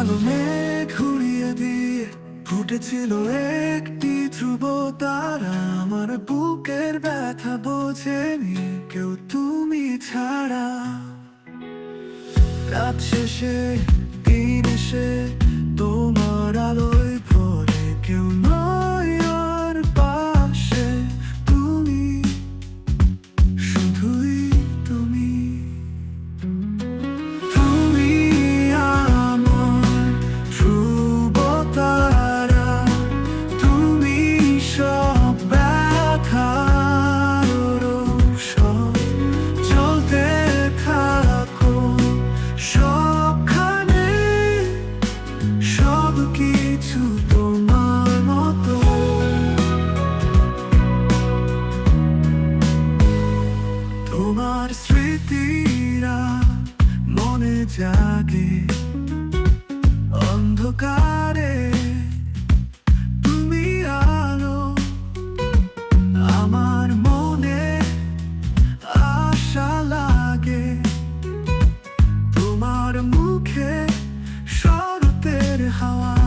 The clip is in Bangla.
কালো মেঘ ঘুরিয়ে দিয়ে ফুটেছিল একটি ধ্রুব তারা। আমার বুকের ব্যথা বোঝেনি কেউ তুমি ছাড়া। রাত শেষে জাগে। অন্ধকারে তুমি আলো আমার মনে আশা লাগে। তোমার মুখে শরতের হাওয়া